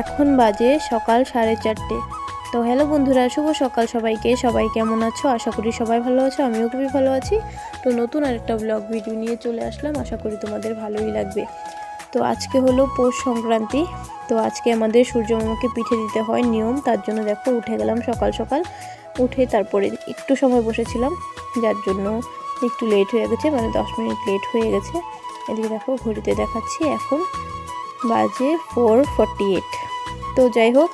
এখন বাজে সকাল সাড়ে চারটে। তো হ্যালো বন্ধুরা, শুভ সকাল সবাইকে। সবাই কেমন আছো? আশা করি সবাই ভালো আছো, আমিও খুবই ভালো আছি। তো নতুন আরেকটা ব্লগ ভিডিও নিয়ে চলে আসলাম। আশা করি তোমাদের ভালোই লাগবে। তো আজকে হলো পৌষ সংক্রান্তি। তো আজকে আমাদের সূর্যমামাকে পিঠে দিতে হয় নিয়ম, তার জন্য দেখো উঠে গেলাম সকাল সকাল। উঠে তারপরে একটু সময় বসেছিলাম, যার জন্য একটু লেট হয়ে গেছে মানে দশ মিনিট লেট হয়ে গেছে। এদিকে দেখো ঘড়িতে দেখাচ্ছি এখন। বাজে ফোর ফর্টি এইট তো যাই হোক,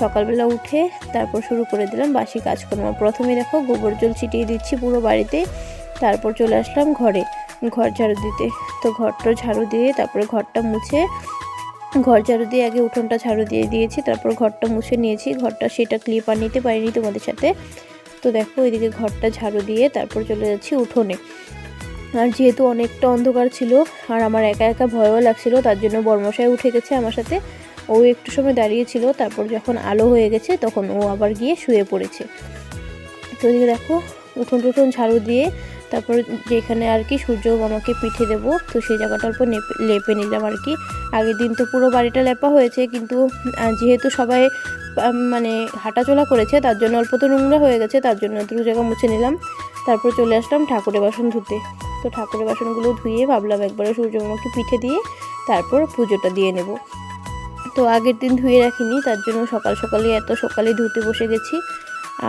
সকালবেলা উঠে তারপর শুরু করে দিলাম বাসি কাজকর্ম। প্রথমে দেখো গোবর জল ছিটিয়ে দিচ্ছি পুরো বাড়িতে, তারপর চলে আসলাম ঘরে। ঘর ঝাড়ু দিতে। তো ঘরটা ঝাড়ু দিয়ে তারপরে ঘরটা মুছে, ঘর ঝাড়ু দিয়ে আগে উঠোনটা ঝাড়ু দিয়ে দিয়েছি, তারপর ঘরটা মুছে নিয়েছি। ঘরটা সেটা ক্লিপ আর নিতে পারিনি তোমাদের সাথে। তো দেখো এদিকে ঘরটা ঝাড়ু দিয়ে তারপর চলে যাচ্ছি উঠোনে। আর যেহেতু অনেকটা অন্ধকার ছিল, আর আমার একা একা ভয়ও লাগছিল, তার জন্য বর্মশাই উঠে গেছে আমার সাথে। ও একটু সময় দাঁড়িয়েছিল তারপর যখন আলো হয়ে গেছে, তখন ও আবার গিয়ে শুয়ে পড়েছে। তো এদিকে দেখো, উঠোন টুঠোন ঝাড়ু দিয়ে তারপর যেখানে আর কি সূর্য আমাকে পিঠে দেবো, তো সেই জায়গাটার উপর লেপে নিলাম আর কি। আগের দিন তো পুরো বাড়িটা লেপা হয়েছে, কিন্তু যেহেতু সবাই মানে হাঁটাচলা করেছে, তার জন্য অল্প তো নোংরা হয়ে গেছে, তার জন্য দু জায়গা মুছে নিলাম। তারপর চলে আসলাম ঠাকুরের বাসন ধুতে। তো ঠাকুরের বাসনগুলো ধুয়ে ভাবলাম একবারে সূর্যমামাকে পিঠে দিয়ে তারপর পুজোটা দিয়ে নেব। তো আগের দিন ধুয়ে রাখিনি, তার জন্য সকাল সকালে এত সকালে ধুতে বসে গেছি।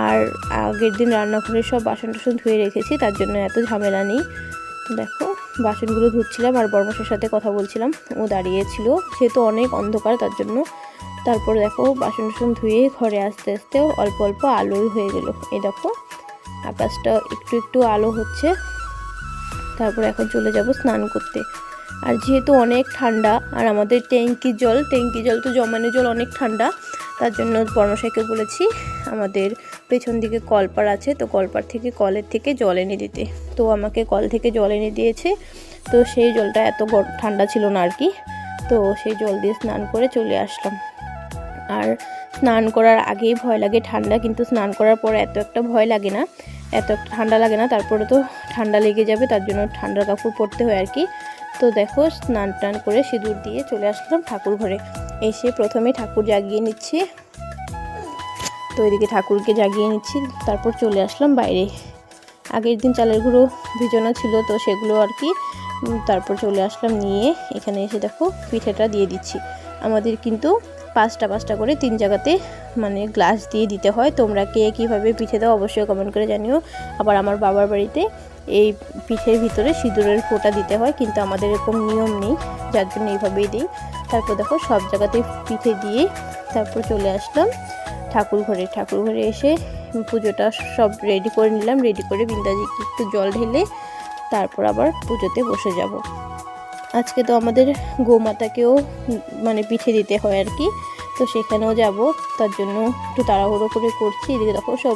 আর আগের দিন রান্নাঘরের সব বাসন টাসন ধুয়ে রেখেছি, তার জন্য এত ঝামেলা নেই। দেখো, বাসনগুলো ধুচ্ছিলাম আর বর্মশের সাথে কথা বলছিলাম। ও দাঁড়িয়েছিল, যেহেতু অনেক অন্ধকার, তার জন্য। তারপর দেখো বাসন টাসন ধুয়ে ঘরে আস্তে আস্তে অল্প অল্প আলোই হয়ে গেল। এই দেখো, আকাশটা একটু একটু আলো হচ্ছে। তারপর এখন চলে যাব স্নান করতে। আর যেহেতু অনেক ঠান্ডা, আর আমাদের ট্যাঙ্কির জল, ট্যাঙ্কি জল তো জমানো জল অনেক ঠান্ডা, তার জন্য পরমশাইকে বলেছি আমাদের পেছন দিকে কলপার আছে, তো কলপার থেকে, কলের থেকে জল এনে দিতে। তো আমাকে কল থেকে জল এনে দিয়েছে, তো সেই জলটা এত ঠান্ডা ছিল না আর কি, তো সেই জল দিয়ে স্নান করে চলে আসলাম। আর স্নান করার আগেই ভয় লাগে ঠান্ডা, কিন্তু স্নান করার পর এত একটা ভয় লাগে না এত ঠান্ডা লাগে না, তারপরে তো ঠান্ডা লেগে যাবে, তার জন্য ঠান্ডার কাপড় পরতে হয় আর কি। তো দেখো, স্নান টান করে সিঁদুর দিয়ে চলে আসলাম ঠাকুর ঘরে। এসে প্রথমে ঠাকুর জাগিয়ে নিচ্ছি। তো এদিকে ঠাকুরকে জাগিয়ে নিচ্ছি, তারপর চলে আসলাম বাইরে। আগের দিন চালের গুঁড়ো ভিজানো ছিল, তো সেগুলো আর কি তারপর চলে আসলাম নিয়ে এখানে এসে দেখো পিঠেটা দিয়ে দিচ্ছি। আমাদের কিন্তু পাঁচটা পাঁচটা করে তিন জায়গাতে মানে গ্লাস দিয়ে দিতে হয়। তোমরা কে কীভাবে পিঠে দাও অবশ্যই কমেন্ট করে জানিও। আবার আমার বাবার বাড়িতে এই পিঠের ভিতরে সিঁদুরের ফোঁটা দিতে হয়, কিন্তু আমাদের এরকম নিয়ম নেই, যার জন্য এইভাবেই দিই। তারপর দেখো সব জায়গাতে পিঠে দিয়ে তারপর চলে আসলাম ঠাকুর ঘরে। ঠাকুর ঘরে এসে পুজোটা সব রেডি করে নিলাম। রেডি করে বিন্দাজিকে একটু জল ঢেলে তারপর আবার পুজোতে বসে যাব। আজকে তো আমাদের গোমাতাকেও মানে পিঠে দিতে হয় আর কি। তো সেখানেও যাব, তার জন্য একটু তাড়াহুড়ো করে করছি। এদিকে দেখো সব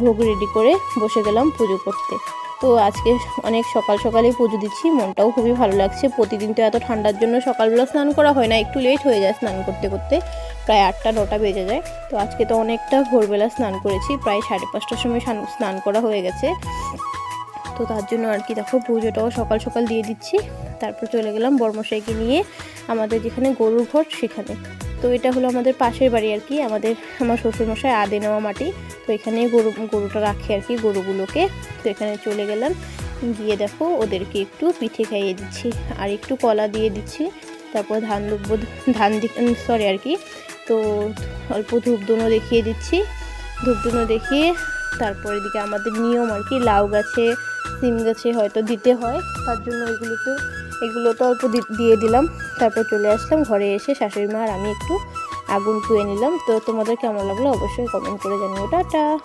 ভোগ রেডি করে বসে গেলাম পুজো করতে। তো আজকে অনেক সকাল সকালেই পুজো দিচ্ছি, মনটাও খুবই ভালো লাগছে। প্রতিদিন তো এত ঠান্ডার জন্য সকালবেলা স্নান করা হয় না, একটু লেট হয়ে যায় স্নান করতে করতে। প্রায় আটটা, নটা বেজে যায়। তো আজকে তো অনেকটা ভোরবেলা স্নান করেছি, প্রায় সাড়ে পাঁচটার সময় স্নান- করা হয়ে গেছে। তো তার জন্য আর কি দেখো পুজোটাও সকাল সকাল দিয়ে দিচ্ছি। তারপর চলে গেলাম বর্মশাইকে নিয়ে আমাদের যেখানে গরুর ঘর সেখানে। তো এটা হলো আমাদের পাশের বাড়ি আর কি, আমাদের, আমার শ্বশুরমশাই আদে নেওয়া মাটি। তো এখানে গরু, গরুটা রাখে আর কি গরুগুলোকে। তো এখানে চলে গেলাম, গিয়ে দেখো ওদেরকে একটু পিঠে খাইয়ে দিচ্ছি, আর একটু কলা দিয়ে দিচ্ছি। তারপর ধান দুব্ব ধান সরি আর কি। তো অল্প ধূপধুনো দেখিয়ে দিচ্ছি। ধূপধুনো দেখিয়ে তারপর এদিকে আমাদের নিয়ম আর কি, লাউ গাছে, সিম গাছে হয়তো দিতে হয়, তার জন্য এগুলো তো এগুলো তো অল্প দিয়ে দিলাম। তারপর চলে আসলাম, ঘরে এসে শাশুড়ি মা আর আমি একটু আগুন ধুয়ে নিলাম। তো তোমাদের কেমন লাগল অবশ্যই কমেন্ট করে জানিও। টাটা!